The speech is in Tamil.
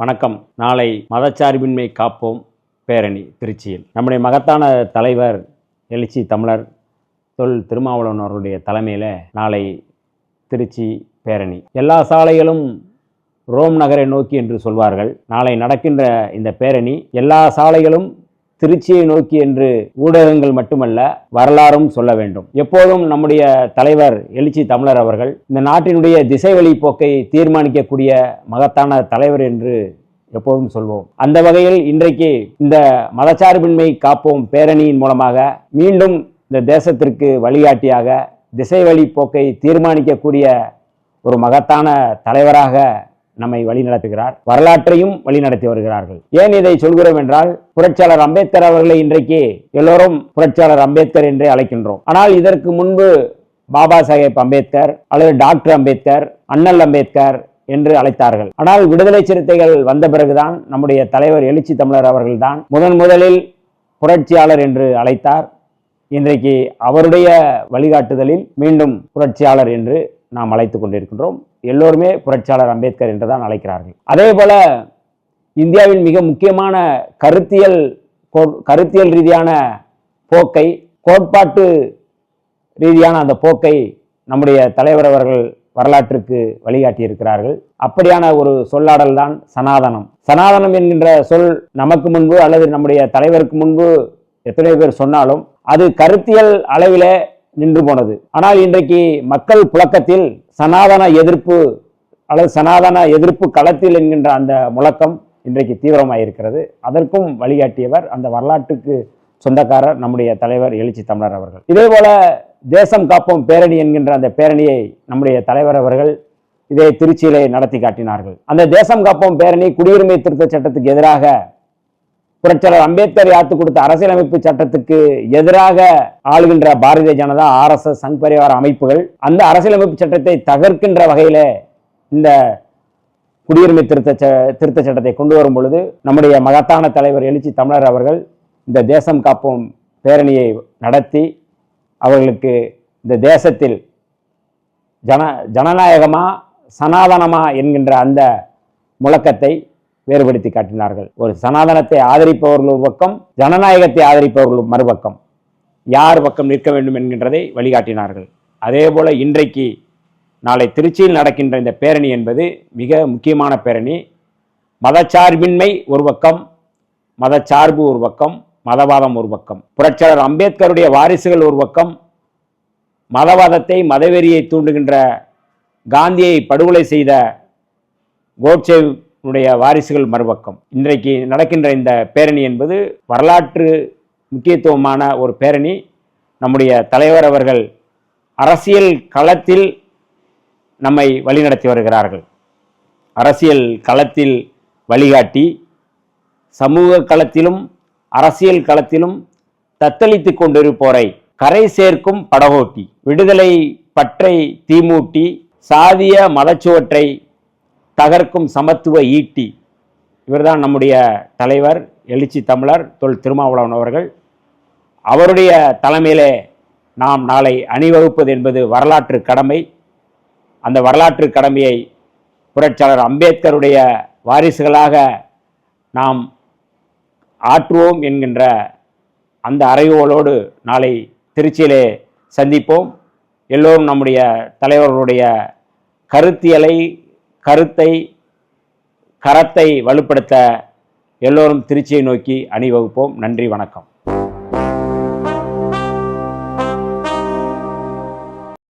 வணக்கம். நாளை மதச்சார்பின்மை காப்போம் பேரணி திருச்சியில். நம்முடைய மகத்தான தலைவர் எழுச்சி தமிழர் தொல் திருமாவளவன் அவருடைய தலைமையில் நாளை திருச்சி பேரணி. எல்லா சாலைகளும் ரோம் நகரை நோக்கி என்று சொல்வார்கள். நாளை நடக்கின்ற இந்த பேரணி எல்லா சாலைகளும் திருச்சியை நோக்கி என்று ஊடகங்கள் மட்டுமல்ல வரலாறும் சொல்ல வேண்டும். எப்போதும் நம்முடைய தலைவர் எழுச்சி தமிழர் அவர்கள் இந்த நாட்டினுடைய திசை வழி போக்கை தீர்மானிக்கக்கூடிய மகத்தான தலைவர் என்று எப்போதும் சொல்வோம். அந்த வகையில் இன்றைக்கு இந்த மதச்சார்பின்மை காப்போம் பேரணியின் மூலமாக மீண்டும் இந்த தேசத்திற்கு வழிகாட்டியாக திசை வழி போக்கை தீர்மானிக்கக்கூடிய ஒரு மகத்தான தலைவராக நம்மை வழிநடத்துகிறார். வரலாற்றையும் வழிநடத்தி வருகிறார்கள். ஏன் இதை சொல்கிறோம் என்றால் புரட்சியாளர் அம்பேத்கர் அவர்களை இன்றைக்கு எல்லோரும் புரட்சியாளர் அம்பேத்கர் என்றே அழைக்கின்றோம். ஆனால் இதற்கு முன்பு பாபா சாஹேப் அம்பேத்கர் அல்லது டாக்டர் அம்பேத்கர் அண்ணல் அம்பேத்கர் என்று அழைத்தார்கள். ஆனால் விடுதலை சிறுத்தைகள் வந்த பிறகுதான் நம்முடைய தலைவர் எழுச்சி தமிழர் அவர்கள்தான் முதன் முதலில் புரட்சியாளர் என்று அழைத்தார். இன்றைக்கு அவருடைய வழிகாட்டுதலில் மீண்டும் புரட்சியாளர் என்று நாம் அழைத்து கொண்டிருக்கின்றோம். எல்லோருமே புரட்சியாளர் அம்பேத்கர் என்று தான் அழைக்கிறார்கள். அதே போல இந்தியாவின் மிக முக்கியமான கருத்தியல் கருத்தியல் ரீதியான போக்கை கோட்பாட்டு ரீதியான அந்த போக்கை நம்முடைய தலைவர் அவர்கள் வரலாற்றுக்கு வழிகாட்டியிருக்கிறார்கள். அப்படியான ஒரு சொல்லாடல் தான் சனாதனம். சனாதனம் என்கின்ற சொல் நமக்கு முன்பு அல்லது நம்முடைய தலைவருக்கு முன்பு எத்தனை பேர் சொன்னாலும் அது கருத்தியல் அளவிலே நின்று போனது. ஆனால் இன்றைக்கு மக்கள் புழக்கத்தில் சனாதன எதிர்ப்பு அல்லது சனாதன எதிர்ப்பு களத்தில் என்கின்ற அந்த முழக்கம் இன்றைக்கு தீவிரமாயிருக்கிறது. அதற்கும் வழிகாட்டியவர் அந்த வரலாற்றுக்கு சொந்தக்காரர் நம்முடைய தலைவர் எழுச்சி தமிழர் அவர்கள். இதே போல தேசம் காப்போம் பேரணி என்கின்ற அந்த பேரணியை நம்முடைய தலைவர் அவர்கள் இதை திருச்சியிலே நடத்தி காட்டினார்கள். அந்த தேசம் காப்போம் பேரணி குடியுரிமை திருத்த சட்டத்துக்கு எதிராக புரட்சியாளர் அம்பேத்கர் யாத்து கொடுத்த அரசியலமைப்பு சட்டத்துக்கு எதிராக ஆளுகின்ற பாரதிய ஜனதா ஆர்எஸ்எஸ் சங் பரிவார அமைப்புகள் அந்த அரசியலமைப்பு சட்டத்தை தகர்க்கின்ற வகையில இந்த குடியுரிமை திருத்த ச- திருத்த சட்டத்தை கொண்டு வரும் பொழுது நம்முடைய மகத்தான தலைவர் எழுச்சி தமிழர் அவர்கள் இந்த தேசம் காப்போம் பேரணியை நடத்தி அவர்களுக்கு இந்த தேசத்தில் ஜன ஜனநாயகமா சனாதனமா என்கின்ற அந்த முழக்கத்தை வேறுபடுத்தி காட்டினார்கள். ஒரு சனாதனத்தை ஆதரிப்பவர்கள் ஒரு பக்கம் ஜனநாயகத்தை ஆதரிப்பவர்கள் மறுபக்கம். யார் பக்கம் நிற்க வேண்டும் என்கின்றதை வழிகாட்டினார்கள். அதே போல இன்றைக்கு நாளை திருச்சியில் நடக்கின்ற இந்த பேரணி என்பது மிக முக்கியமான பேரணி. மதச்சார்பின்மை ஒரு பக்கம் மதச்சார்பு ஒரு பக்கம் மதவாதம் ஒரு பக்கம். புரட்சியாளர் அம்பேத்கருடைய வாரிசுகள் ஒரு பக்கம் மதவாதத்தை மதவெறியை தூண்டுகின்ற காந்தியை படுகொலை செய்த உடைய வாரிசுகள் மறுபக்கம். இன்றைக்கு நடக்கின்ற இந்த பேரணி என்பது வரலாற்று முக்கியத்துவமான ஒரு பேரணி. நம்முடைய தலைவர் அவர்கள் அரசியல் களத்தில் நம்மை வழிநடத்தி வருகிறார்கள். அரசியல் களத்தில் வழிகாட்டி சமூக களத்திலும் அரசியல் களத்திலும் தத்தளித்து கொண்டிருப்போரை கரை சேர்க்கும் படகோட்டி விடுதலை பற்றை தீமூட்டி சாதிய மதச்சுவற்றை தகர்க்கும் சமத்துவ ஈட்டி. இவர்தான் நம்முடைய தலைவர் எழுச்சி தமிழர் தொல் திருமாவளவன் அவர்கள். அவருடைய தலைமையிலே நாம் நாளை அணிவகுப்பது என்பது வரலாற்று கடமை. அந்த வரலாற்று கடமையை புரட்சியாளர் அம்பேத்கருடைய வாரிசுகளாக நாம் ஆற்றுவோம் என்கின்ற அந்த அறைவோலோடு நாளை திருச்சியிலே சந்திப்போம். எல்லோரும் நம்முடைய தலைவர்களுடைய கருத்தியலை கருத்தை கரத்தை வலுப்படுத்த எல்லோரும் திருச்சியை நோக்கி அணிவகுப்போம். நன்றி வணக்கம்.